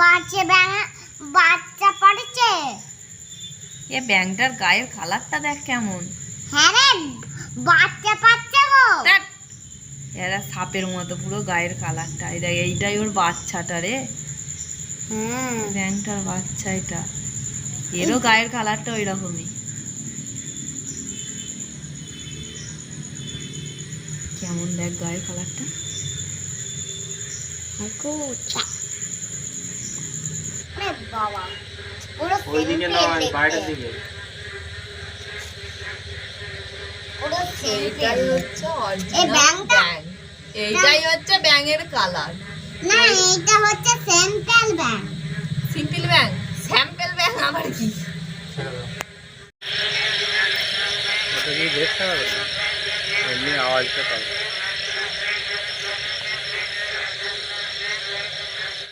বাচ্চা ব্যাঙ বাচ্চা পড়েছে। এ ব্যাংটার গায়ের কালারটা দেখ কেমন। হ্যাঁ রে বাচ্চা পাচ্ছে গো। এরা সাপের মতো পুরো গায়ের কালারটা। এই দেখ এইটাই ওর বাচ্চাটা রে। হ্যাঁ ব্যাংটার বাচ্চা এটা। এরও গায়ের কালারটা ওই রকমই কেমন দেখ গায়ের কালারটা। বাবা। পুরো ওইদিকে নয় বাইরের দিকে। পুরো এইটাই হচ্ছে এই অরিজিনাল এইটাই হচ্ছে ব্যাঙের কালার না এইটা হচ্ছে স্যাম্পল ব্যাঙ সিম্পল ব্যাং স্যাম্পল ব্যাং আবার কি? ওটা কি দেখতে হবে। এমনি আওয়াজটা পাবে।